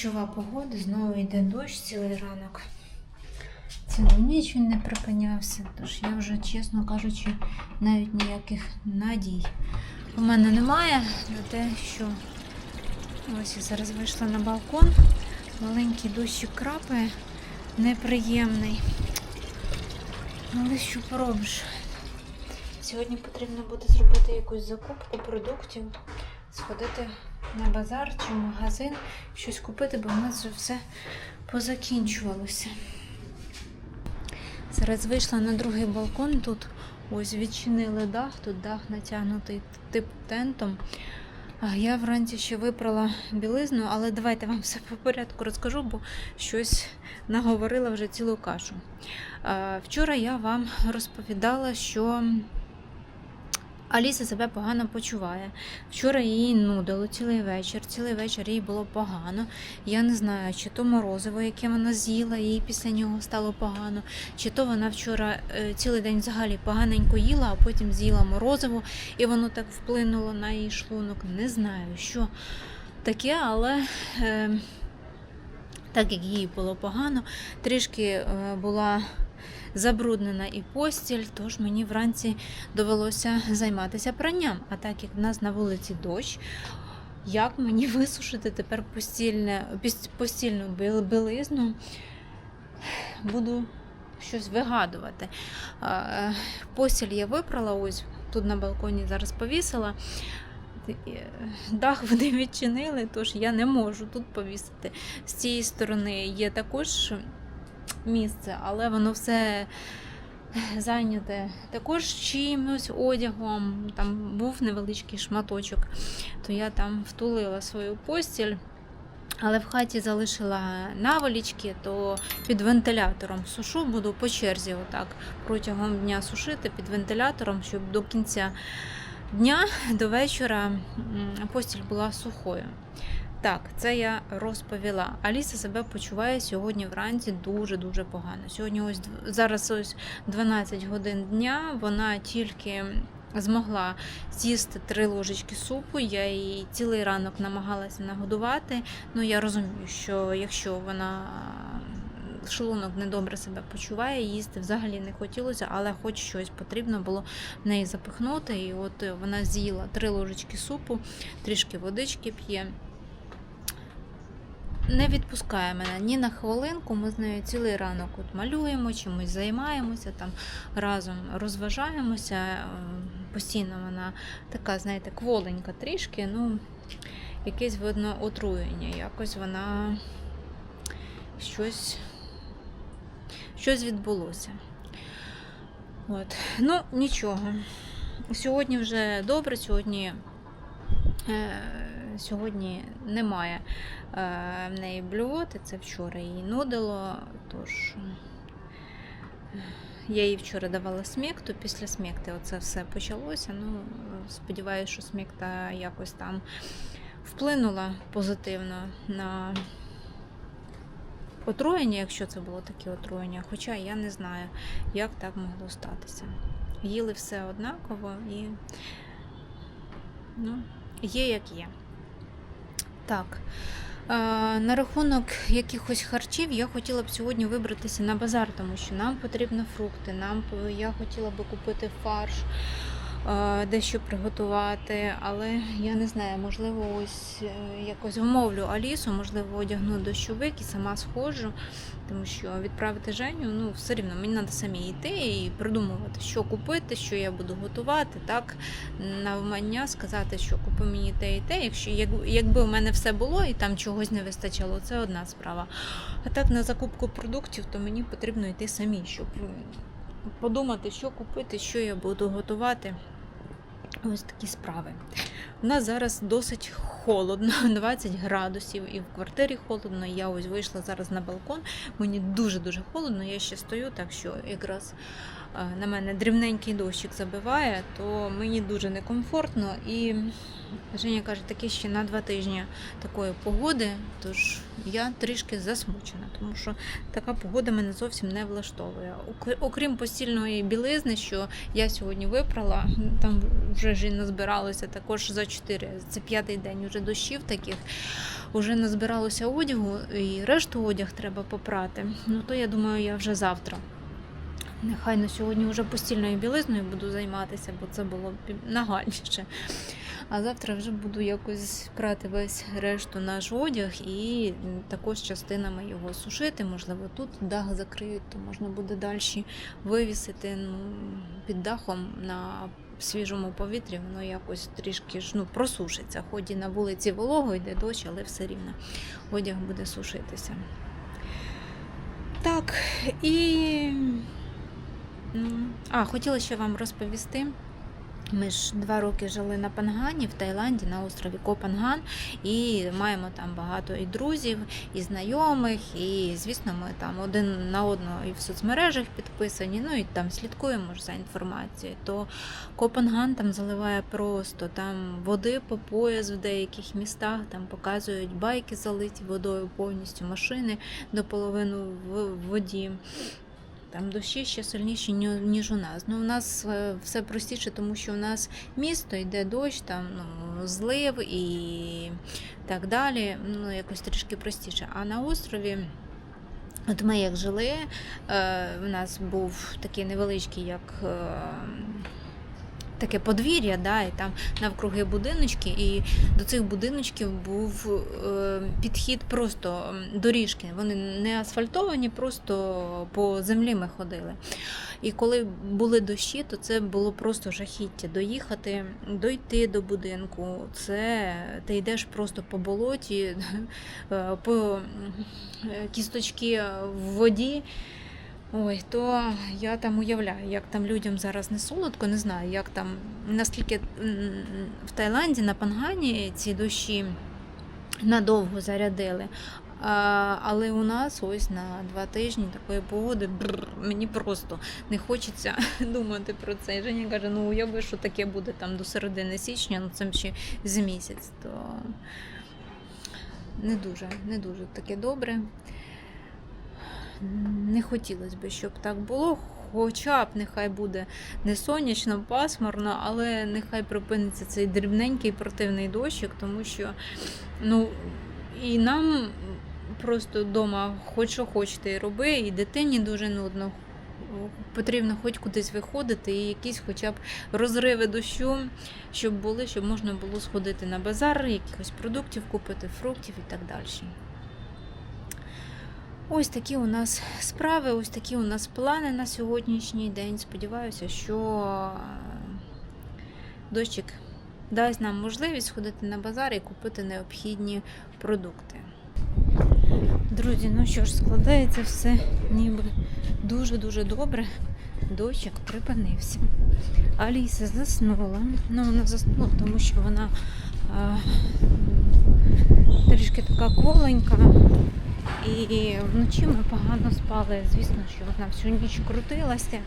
дощова погода, знову йде дощ цілий ранок. Цілу ніч він не припинявся, тож я вже, чесно кажучи, навіть ніяких надій у мене немає на те, що ось я зараз вийшла на балкон. Маленький дощик крапає, неприємний. Але що поробиш? Сьогодні потрібно буде зробити якусь закупку продуктів, сходити на базар чи в магазин, щось купити, бо в нас вже все позакінчувалося. Зараз вийшла на другий балкон. Тут ось відчинили дах, тут дах натягнутий тип тентом. Я вранці ще випрала білизну, але давайте вам все по порядку розкажу, бо щось наговорила вже цілу кашу. Вчора я вам розповідала, що Аліса себе погано почуває. Вчора її нудило цілий вечір. Цілий вечір їй було погано. Я не знаю, чи то морозиво, яке вона з'їла, їй після нього стало погано, чи то вона вчора е, цілий день взагалі поганенько їла, а потім з'їла морозиво, і воно так вплинуло на її шлунок. Не знаю, що таке, але. Е, так як їй було погано, трішки е, була забруднена і постіль, тож мені вранці довелося займатися пранням. А так як в нас на вулиці дощ, як мені висушити тепер постільне, постільну білизну, буду щось вигадувати. Постіль я випрала, ось тут на балконі зараз повісила. Е, Дах вони відчинили, тож я не можу тут повісити. З цієї сторони є також місце, але воно все зайняте також чимось одягом. Там був невеличкий шматочок, то я там втулила свою постіль. Але в хаті залишила наволічки, то під вентилятором сушу, буду по черзі отак протягом дня сушити під вентилятором, щоб до кінця дня, до вечора постіль була сухою. Так, це я розповіла. Аліса себе почуває сьогодні вранці дуже-дуже погано. Сьогодні ось зараз ось 12 годин дня. Вона тільки змогла з'їсти три ложечки супу. Я її цілий ранок намагалася нагодувати. Ну я розумію, що якщо вона шлунок недобре себе почуває, їсти взагалі не хотілося, але хоч щось потрібно було в неї запихнути. І от вона з'їла три ложечки супу, трішки водички п'є не відпускає мене ні на хвилинку. Ми з нею цілий ранок от малюємо, чимось займаємося, там разом розважаємося. Е, Постійно вона така, знаєте, кволенька трішки, ну, якесь видно отруєння. Якось вона щось, щось відбулося. От. Ну, нічого. Сьогодні вже добре, сьогодні. Е, Сьогодні немає е, в неї блювоти, це вчора її нудило, тож е, я їй вчора давала смекту, після смекти оце все почалося. Ну, сподіваюся, що смекта якось там вплинула позитивно на отруєння, якщо це було таке отруєння. Хоча я не знаю, як так могло статися. Їли все однаково і ну, є як є. Так. Е, На рахунок якихось харчів я хотіла б сьогодні вибратися на базар, тому що нам потрібні фрукти. Нам по- я хотіла би купити фарш, е, дещо приготувати, але я не знаю, можливо, ось е, якось вмовлю Алісу, можливо, одягну дощовик і сама сходжу, тому що відправити Женю, ну все рівно мені треба самі йти і придумувати, що купити, що я буду готувати. Так навмання сказати, що купи мені те і те. Якщо як, якби у мене все було і там чогось не вистачало, це одна справа. А так на закупку продуктів, то мені потрібно йти самі, щоб подумати, що купити, що я буду готувати. Ось такі справи. У нас зараз досить холодно, 20 градусів, і в квартирі холодно. Я ось вийшла зараз на балкон. Мені дуже-дуже холодно. Я ще стою, так що якраз е, на мене дрібненький дощик забиває, то мені дуже некомфортно. І Женя каже, таке ще на два тижні такої погоди, тож я трішки засмучена, тому що така погода мене зовсім не влаштовує. Окрім постільної білизни, що я сьогодні випрала, там вже ж назбиралося також за 4, це п'ятий день вже дощів таких. Уже назбиралося одягу, і решту одяг треба попрати. Ну то я думаю, я вже завтра. Нехай на сьогодні вже постільною білизною буду займатися, бо це було нагальніше. А завтра вже буду якось прати весь решту наш одяг і також частинами його сушити. Можливо, тут дах закриють, то можна буде далі вивісити ну, під дахом на свіжому повітрі, воно якось трішки ж ну, просушиться. Хоч і на вулиці волого йде дощ, але все рівно одяг буде сушитися. Так, і. ну, А, хотіла ще вам розповісти. Ми ж два роки жили на Пангані в Таїланді на острові Копанган, і маємо там багато і друзів, і знайомих, і звісно, ми там один на одного і в соцмережах підписані. Ну і там слідкуємо ж за інформацією. То Копанган там заливає просто там води по пояс в деяких містах, там показують байки залиті водою повністю машини до половини в воді. Там дощі ще сильніші, ніж у нас. Ну, у нас е, все простіше, тому що у нас місто йде дощ, там ну, злив і так далі. Ну, якось трішки простіше. А на острові. От ми як жили, у в нас був такий невеличкий, як е, таке подвір'я, да, і там навкруги будиночки, і до цих будиночків був е, підхід просто доріжки. Вони не асфальтовані, просто по землі ми ходили. І коли були дощі, то це було просто жахіття. Доїхати, дойти до будинку. Це ти йдеш просто по болоті, е, по кісточки в воді. Ой, то я там уявляю, як там людям зараз не солодко, не знаю, як там, наскільки в Таїланді на Пангані ці дощі надовго зарядили. А, але у нас ось на два тижні такої погоди бррр, мені просто не хочеться думати про це. І Женя каже, ну уяви, що таке буде там до середини січня, ну це ще з місяць, то не дуже, не дуже таке добре. Не хотілося б, щоб так було. Хоча б нехай буде не сонячно, пасмурно, але нехай припиниться цей дрібненький противний дощик, тому що ну, і нам просто вдома хоч що хочете і роби, і дитині дуже нудно. Потрібно хоч кудись виходити, і якісь хоча б розриви дощу, щоб були, щоб можна було сходити на базар, якихось продуктів купити, фруктів і так далі. Ось такі у нас справи, ось такі у нас плани на сьогоднішній день. Сподіваюся, що е, дощик дасть нам можливість сходити на базар і купити необхідні продукти. Друзі, ну що ж, складається все ніби дуже-дуже добре. Дощик припинився. Аліса заснула. Ну, вона заснула, тому що вона а, трішки така кволенька. І вночі ми погано спали. Звісно, що вона всю ніч крутилася.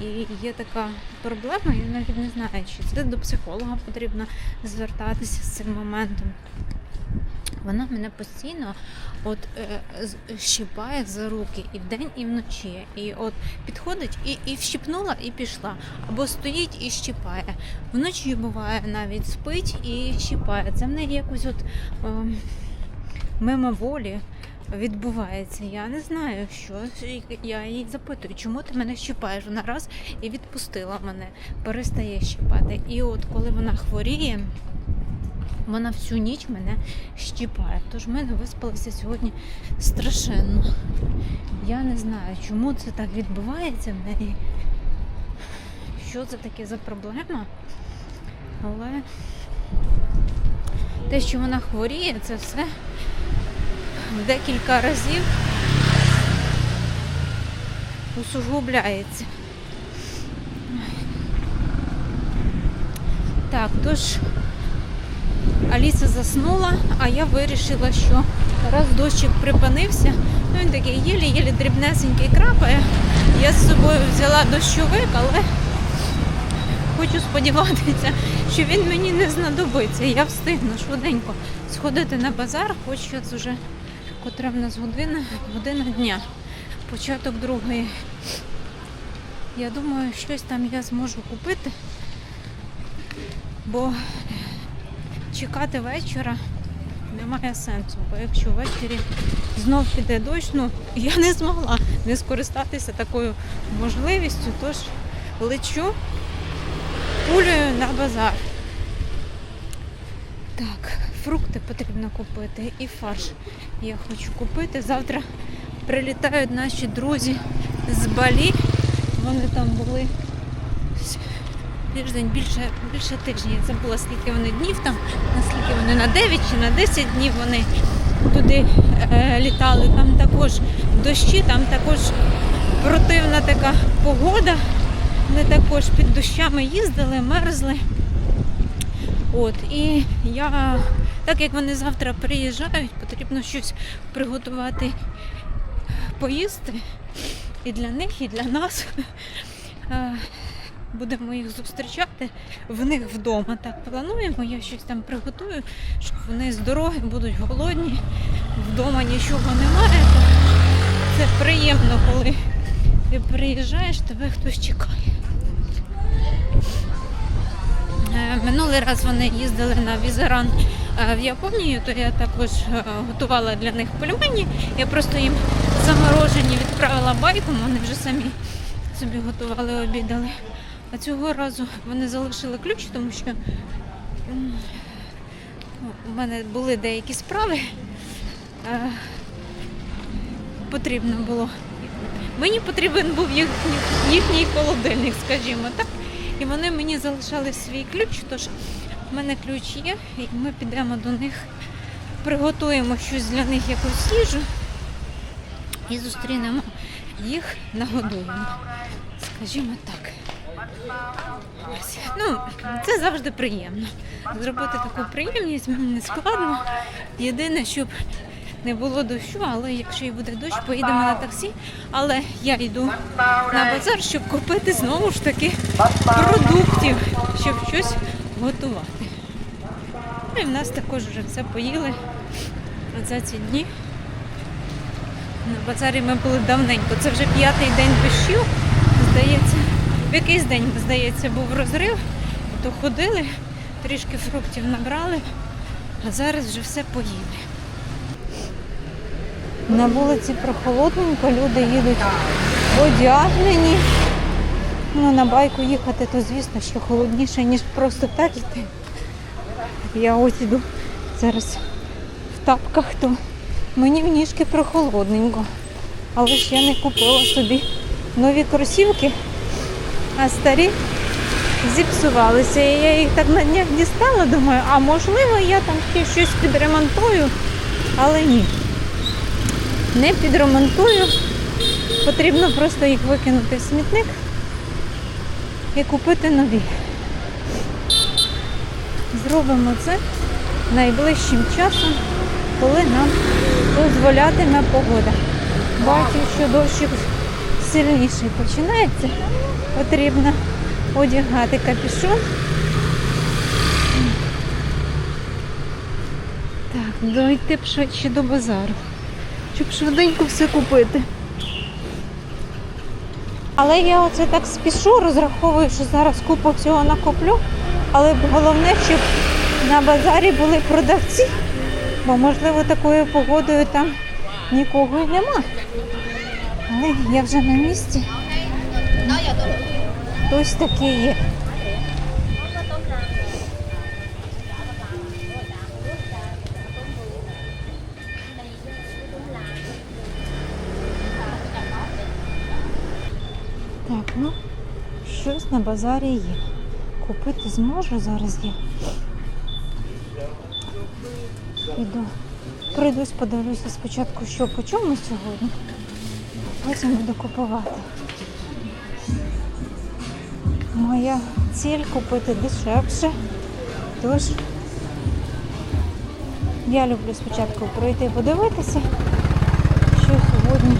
І є така проблема, я навіть не знаю, чи це до психолога потрібно звертатися з цим моментом. Вона мене постійно от е, щипає за руки і вдень, і вночі. І от підходить і, і вщипнула, і пішла. Або стоїть і щипає. Вночі буває навіть спить і щипає. Це в неї якось от е, мимо волі відбувається. Я не знаю, що. Я її запитую, чому ти мене щипаєш? Вона раз і відпустила мене, перестає щипати. І от коли вона хворіє. Вона всю ніч мене щіпає. Тож ми не виспалися сьогодні страшенно. Я не знаю, чому це так відбувається в неї. Що це таке за проблема? Але те, що вона хворіє, це все декілька разів усугубляється. Так, тож. Аліса заснула, а я вирішила, що раз дощик припинився, ну він такий єлі-єлі дрібнесенький крапає. Я з собою взяла дощовик, але хочу сподіватися, що він мені не знадобиться. Я встигну швиденько сходити на базар, хоч зараз вже котра в нас година, година дня, початок другої. Я думаю, щось там я зможу купити, бо чекати вечора немає сенсу, бо якщо ввечері знов піде дощ, ну я не змогла не скористатися такою можливістю, тож лечу пулею на базар. Так, фрукти потрібно купити і фарш я хочу купити. Завтра прилітають наші друзі з Балі. Вони там були тиждень, більше, більше тижня. Я забула, скільки вони днів там, наскільки вони на 9 чи на 10 днів вони туди е, літали. Там також дощі, там також противна така погода. Вони також під дощами їздили, мерзли. От, і я, так як вони завтра приїжджають, потрібно щось приготувати поїсти і для них, і для нас. Е, Будемо їх зустрічати в них вдома. Так плануємо. Я щось там приготую, щоб вони з дороги будуть голодні. Вдома нічого немає. Це приємно, коли ти приїжджаєш, тебе хтось чекає. Е, Минулий раз вони їздили на візеран в Японію, то я також е, готувала для них пельмені. Я просто їм заморожені відправила байком, вони вже самі собі готували, обідали. А цього разу вони залишили ключ, тому що у мене були деякі справи. Е, Потрібно було. Мені потрібен був їхній, їхній холодильник, скажімо так. І вони мені залишали свій ключ, тож в мене ключ є, і ми підемо до них, приготуємо щось для них, якусь їжу і зустрінемо їх, нагодуємо. Скажімо так. Ну, це завжди приємно. Зробити таку приємність мені не складно. Єдине, щоб не було дощу, але якщо і буде дощ, поїдемо на таксі. Але я йду на базар, щоб купити знову ж таки продуктів, щоб щось готувати. Ну і в нас також вже все поїли за ці дні. На базарі ми були давненько. Це вже п'ятий день дощів, здається. В якийсь день, здається, був розрив, то ходили, трішки фруктів набрали, а зараз вже все поїли. На вулиці прохолодненько, люди їдуть одягнені. Ну, на байку їхати, то звісно, що холодніше, ніж просто так іти. Я ось іду зараз в тапках, то мені в ніжки прохолодненько. Але ж я не купила собі нові кросівки, а старі зіпсувалися. І я їх так на днях дістала, думаю, а можливо я там ще щось підремонтую, але ні. Не підремонтую. Потрібно просто їх викинути в смітник і купити нові. Зробимо це найближчим часом, коли нам дозволятиме погода. Бачу, що дощик сильніший починається. Потрібно одягати капюшон. Так, дойти б швидше до базару, щоб швиденько все купити. Але я оце так спішу, розраховую, що зараз купу всього накоплю. Але головне, щоб на базарі були продавці, бо можливо такою погодою там нікого й нема. Але я вже на місці. Хтось такий є. Так, ну, щось на базарі є. Купити зможу зараз я. Піду. Пройдусь, подивлюся спочатку, що по чому сьогодні. Потім буду купувати. Моя ціль купити дешевше. Тож я люблю спочатку пройти подивитися, що сьогодні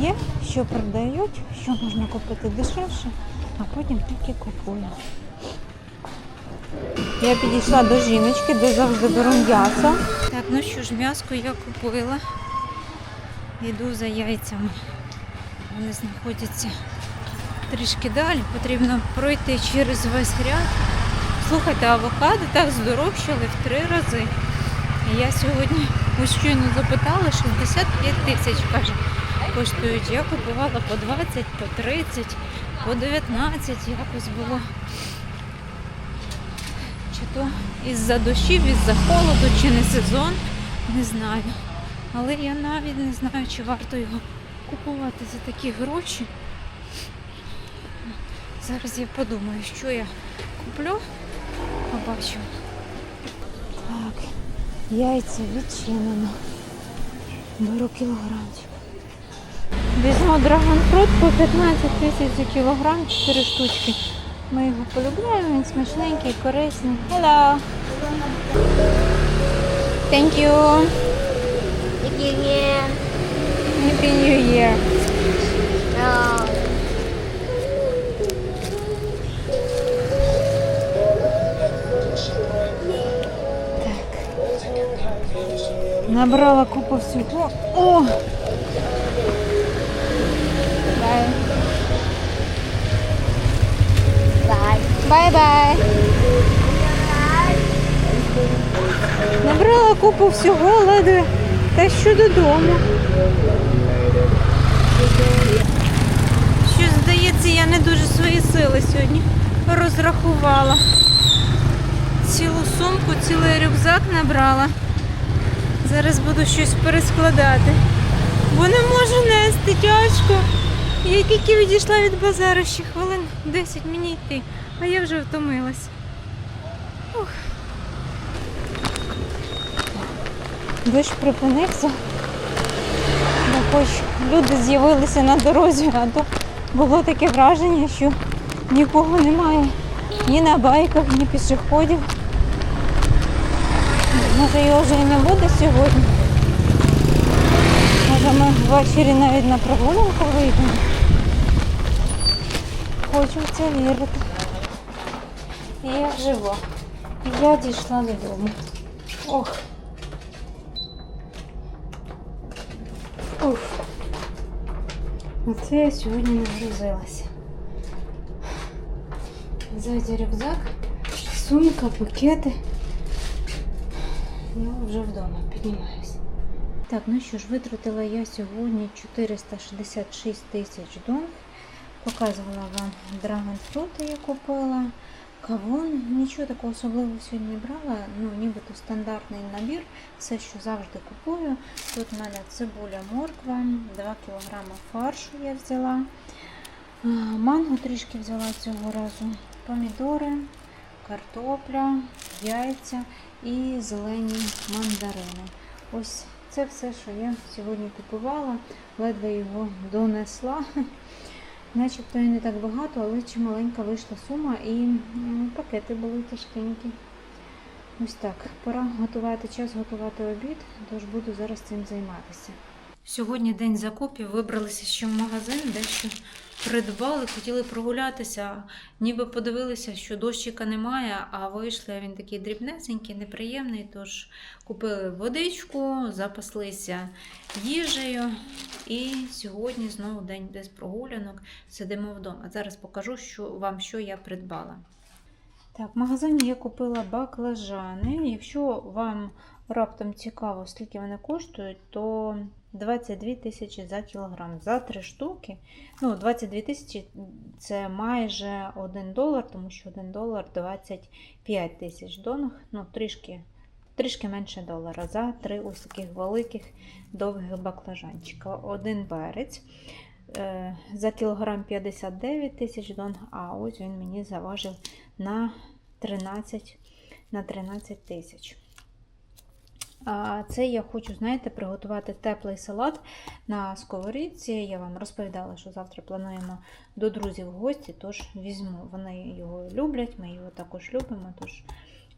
є, що продають, що можна купити дешевше, а потім тільки купую. Я підійшла до жіночки, де завжди беру м'ясо. Так, ну що ж, м'яско я купила. Йду за яйцями. Вони знаходяться трішки далі. Потрібно пройти через весь ряд. Слухайте, авокадо так здорожчали в три рази. Я сьогодні щойно запитала 65 тисяч, каже, коштують. Я купувала по 20, по 30, по 19 якось було. Чи то із-за дощів, із-за холоду, чи не сезон, не знаю. Але я навіть не знаю, чи варто його купувати за такі гроші. Зараз я подумаю, що я куплю. Побачу. Так, яйця відчинено. Беру кілограмчик. Візьму драгонфрут по 15 тисяч за кілограм, 4 штучки. Ми його полюбляємо, він смачненький, корисний. Hello! Thank you! Happy New Year! Uh, Так. Набрала купу всього. О! Купу всього, ледве та що додому. Що здається, я не дуже свої сили сьогодні розрахувала. Цілу сумку, цілий рюкзак набрала. Зараз буду щось перескладати. Бо не можу нести тяжко. Я тільки відійшла від базару ще хвилин 10 мені йти, а я вже втомилась. Дощ припинився. Бо хоч люди з'явилися на дорозі, а то було таке враження, що нікого немає ні на байках, ні пішоходів. Може його вже і не буде сьогодні. Може ми ввечері навіть на прогулянку вийдемо. Хочу в це вірити. І я жива. Я дійшла додому. Ох. Уф. Оце я сьогодні нагрузилася. Ззаді рюкзак, сумка, пакети. Ну, вже вдома піднімаюся. Так, ну що ж, витратила я сьогодні 466 тисяч донг. Показувала вам драгонфрути я купила. Кавун, нічого такого особливого сьогодні не брала. Ну, нібито стандартний набір, все, що завжди купую. Тут в мене цибуля, морква, 2 кг фаршу я взяла. Манго трішки взяла цього разу. Помідори, картопля, яйця і зелені мандарини. Ось це все, що я сьогодні купувала, ледве його донесла. Начебто і не так багато, але чималенька вийшла сума і пакети були тяжкенькі. Ось так, пора готувати час готувати обід, тож буду зараз цим займатися. Сьогодні день закупів, вибралися ще в магазин, дещо придбали, хотіли прогулятися, ніби подивилися, що дощика немає, а вийшли, він такий дрібнесенький, неприємний. Тож купили водичку, запаслися їжею. І сьогодні знову день без прогулянок. Сидимо вдома. Зараз покажу що, вам, що я придбала. Так, в магазині я купила баклажани. Якщо вам раптом цікаво, скільки вони коштують, то 22 тисячі за кілограм. За 3 штуки. Ну, 22 тисячі це майже 1 долар, тому що 1 долар 25 тисяч донг. Ну, трішки, трішки менше долара за 3 ось таких великих довгих баклажанчика. Один перець. Е, За кілограм 59 тисяч донг, а ось він мені заважив на 13 на 13 тисяч. А це я хочу, знаєте, приготувати теплий салат на сковорідці. Я вам розповідала, що завтра плануємо до друзів в гості, тож візьму. Вони його люблять, ми його також любимо, тож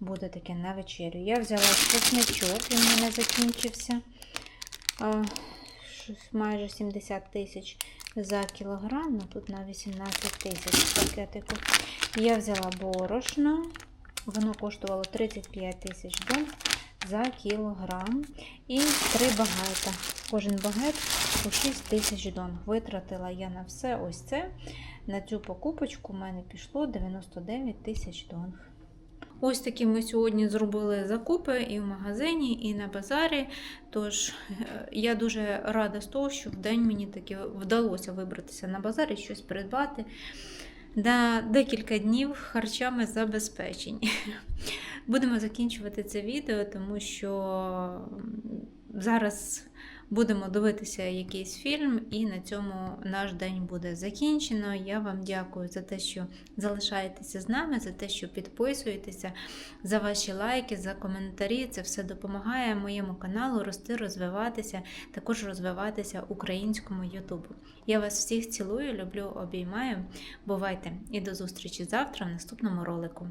буде таке на вечерю. Я взяла чесничок, він в мене закінчився. Майже 70 тисяч за кілограм, ну тут на 18 тисяч пакетику. Я взяла борошно, воно коштувало 35 тисяч дон за кілограм. І три багета. Кожен багет по 6 тисяч дон. Витратила я на все ось це. На цю покупочку в мене пішло 99 тисяч донг. Ось такі ми сьогодні зробили закупи і в магазині, і на базарі. Тож е, я дуже рада з того, що в день мені таки вдалося вибратися на базар і щось придбати. На декілька днів харчами забезпечені. Будемо закінчувати це відео, тому що зараз будемо дивитися якийсь фільм, і на цьому наш день буде закінчено. Я вам дякую за те, що залишаєтеся з нами, за те, що підписуєтеся, за ваші лайки, за коментарі. Це все допомагає моєму каналу рости, розвиватися, також розвиватися українському Ютубу. Я вас всіх цілую, люблю, обіймаю. Бувайте і до зустрічі завтра в наступному ролику.